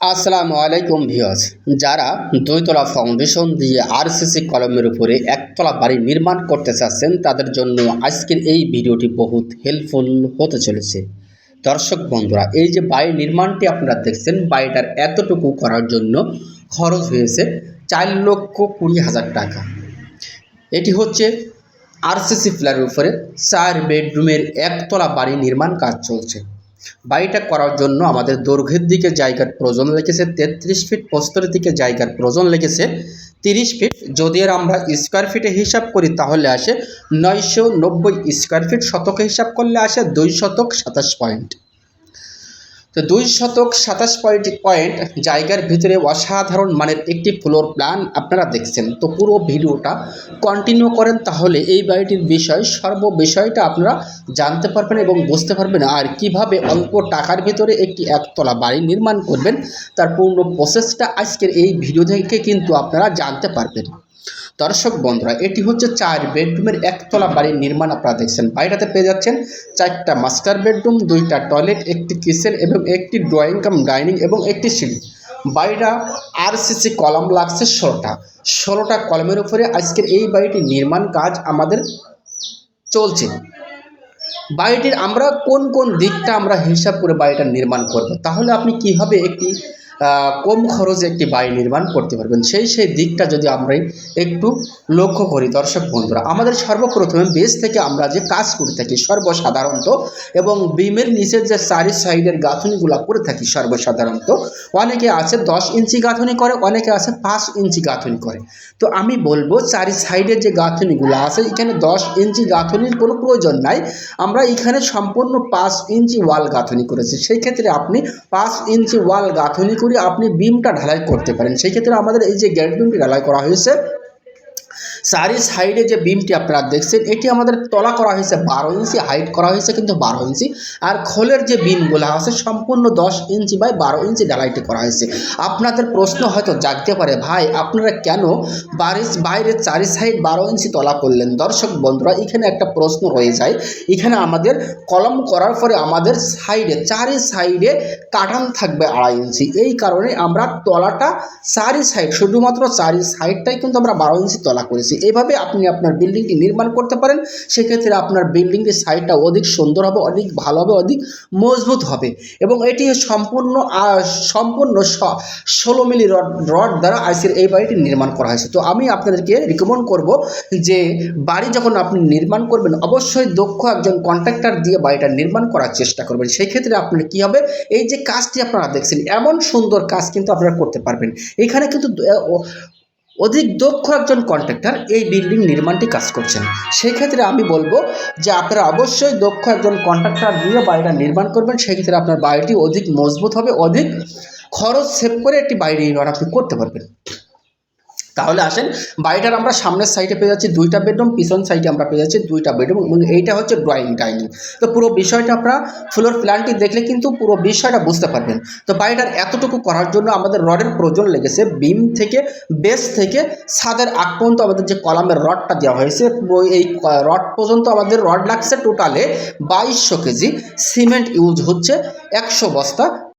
আসসালামু আলাইকুম ভিউয়ার্স। যারা দুইতলা ফাউন্ডেশন দিয়ে আরসিসি কলমের উপরে একতলা বাড়ি নির্মাণ করতে চাচ্ছেন, তাদের জন্য আজকের এই ভিডিওটি বহুত হেল্পফুল হতে চলেছে। দর্শক বন্ধুরা, এই যে বাড়ি নির্মাণটি আপনারা দেখছেন, বাড়িটার এতটুকু করার জন্য খরচ হয়েছে চার লক্ষ কুড়ি হাজার টাকা। এটি হচ্ছে আরসিসি ফ্ল্যাটের উপরে চার বেডরুমের একতলা বাড়ি নির্মাণ কাজ চলছে। বাড়িটা করার জন্য আমাদের দৈর্ঘ্যের দিকে জায়গার প্রয়োজন লেগেছে, তেত্রিশ ফিট প্রস্তরের দিকে জায়গার প্রয়োজন লেগেছে, তিরিশ ফিট যদি এর আমরা স্কোয়ার ফিটে হিসাব করি তাহলে আসে নয়শো নব্বই স্কোয়ার ফিট শতকে হিসাব করলে আসে দুই শতক সাতাশ পয়েন্ট তো দুই শতক সাতাশ পয়েন্ট পয়েন্ট জায়গার ভিতরে অসাধারণ মানের একটি ফ্লোর প্ল্যান আপনারা দেখছেন। তো পুরো ভিডিওটা কন্টিনিউ করেন তাহলে এই বাড়িটির বিষয়, সর্ব বিষয়টা আপনারা জানতে পারবেন এবং বুঝতে পারবেন আর কীভাবে অল্প টাকার ভিতরে একটি একতলা বাড়ি নির্মাণ করবেন, তার পূর্ণ প্রসেসটা আজকের এই ভিডিও থেকে কিন্তু আপনারা জানতে পারবেন। দর্শক বন্ধুরা, এটি হচ্ছে চার বেডরুমের একতলা বাড়ির নির্মাণ আপনারা দেখছেন। বাড়িটাতে পেয়ে যাচ্ছেন চারটা মাস্টার বেডরুম, দুইটা টয়লেট, একটি কিচেন এবং একটি ড্রয়িং কাম ডাইনিং এবং একটি সিঁড়ি। বাড়িটা আর আরসিসি কলম লাগছে ষোলোটা। ষোলোটা কলমের উপরে আজকের এই বাড়িটির নির্মাণ কাজ আমাদের চলছে। বাড়িটির আমরা কোন কোন দিকটা আমরা হিসাব করে বাড়িটা নির্মাণ করব? তাহলে আপনি কীভাবে একটি কম খরচে একটি বাড়ি নির্মাণ করতে পারবেন। সেই সেই দিকটা যদি আমরা একটু লক্ষ্য করি, দর্শক বন্ধুরা, আমাদের সর্বপ্রথমে বেস থেকে আমরা যে কাজ করে থাকি, সর্বসাধারণত, এবং বিমের নিচের যে চারি সাইডের গাঁথনিগুলো করে থাকি সর্বসাধারণত, অনেকে আছে দশ ইঞ্চি গাঁথনি করে, অনেকে আছে পাঁচ ইঞ্চি গাঁথনি করে। তো আমি বলব, চারি সাইডের যে গাঁথনিগুলো আছে, এখানে দশ ইঞ্চি গাঁথনির কোনো প্রয়োজন নাই। আমরা এখানে সম্পূর্ণ পাঁচ ইঞ্চি ওয়াল গাঁথনি করেছি। সেই ক্ষেত্রে আপনি পাঁচ ইঞ্চি ওয়াল গাঁথনি করে আপনি বিমটা ঢালাই করতে পারেন। সেই ক্ষেত্রে আমাদের এই যে গ্যারেট বিমটি ঢালাই করা হয়েছে চারি সাইডে যে বিমটি আপনারা দেখছেন, এটি আমাদের তলা করা হয়েছে বারো ইঞ্চি, হাইট করা হয়েছে কিন্তু বারো ইঞ্চি। আর খোলের যে বিমগুলো আছে, সম্পূর্ণ দশ ইঞ্চি বাই বারো ইঞ্চি ডালাইটি করা হয়েছে। আপনাদের প্রশ্ন হয়তো জাগতে পারে, ভাই, আপনারা কেন বাড়ির বাইরের চারি সাইড বারো ইঞ্চি তলা করলেন? দর্শক বন্ধুরা, এখানে একটা প্রশ্ন রয়ে যায়। এখানে আমাদের কলম করার পরে আমাদের সাইডে চারি সাইডে কাটান থাকবে আড়াই ইঞ্চি। এই কারণে আমরা তলাটা চারি সাইড শুধুমাত্র চারি সাইডটাই কিন্তু আমরা বারো ইঞ্চি তলা করেছি। এইভাবে আপনি আপনার বিল্ডিংটি নির্মাণ করতে পারেন। সেক্ষেত্রে আপনার বিল্ডিংটির সাইডটা অধিক সুন্দর হবে, অধিক ভালো হবে, অধিক মজবুত হবে এবং এটি সম্পূর্ণ সম্পূর্ণ ষোলো মিলি রড রড দ্বারা আইসির এই বাড়িটি নির্মাণ করা হয়েছে। তো আমি আপনাদেরকে রিকমেন্ড করব যে বাড়ি যখন আপনি নির্মাণ করবেন, অবশ্যই দক্ষ একজন কন্ট্রাক্টর দিয়ে বাড়িটা নির্মাণ করার চেষ্টা করবেন। সেই ক্ষেত্রে আপনার কী হবে? এই যে কাজটি আপনারা দেখছেন, এমন সুন্দর কাজ কিন্তু আপনারা করতে পারবেন। এখানে কিন্তু অধিক দক্ষ একজন কন্ট্রাক্টর এই বিল্ডিং নির্মাণটি কাজ করছেন। সেক্ষেত্রে আমি বলব যে আপনারা অবশ্যই দক্ষ একজন কন্ট্রাক্টর দিয়ে বাড়িটা নির্মাণ করবেন, সেক্ষেত্রে আপনার বাড়িটি অধিক মজবুত হবে, অধিক খরচ সেভ করে একটি বাড়ি নির্মাণ আপনি করতে পারবেন। তাহলে আসেন, বাড়িটার আমরা সামনের সাইডে পেয়ে যাচ্ছি দুইটা বেডরুম পিছন সাইডে আমরা পেয়ে যাচ্ছি দুইটা বেডরুম এবং এইটা হচ্ছে ড্রয়িং ডাইনিং তো পুরো বিষয়টা আপনারা ফ্লোর প্ল্যানটি দেখলে কিন্তু পুরো বিষয়টা বুঝতে পারবেন। তো বাড়িটার এতটুকু করার জন্য আমাদের রডের প্রয়োজন লেগেছে বিম থেকে বেস থেকে ছাদের আগ পর্যন্ত আমাদের যে কলামের রডটা দেওয়া হয়েছে এই রড পর্যন্ত আমাদের রড লাগছে টোটালে বাইশশো কেজি সিমেন্ট ইউজ হচ্ছে একশো বস্তা।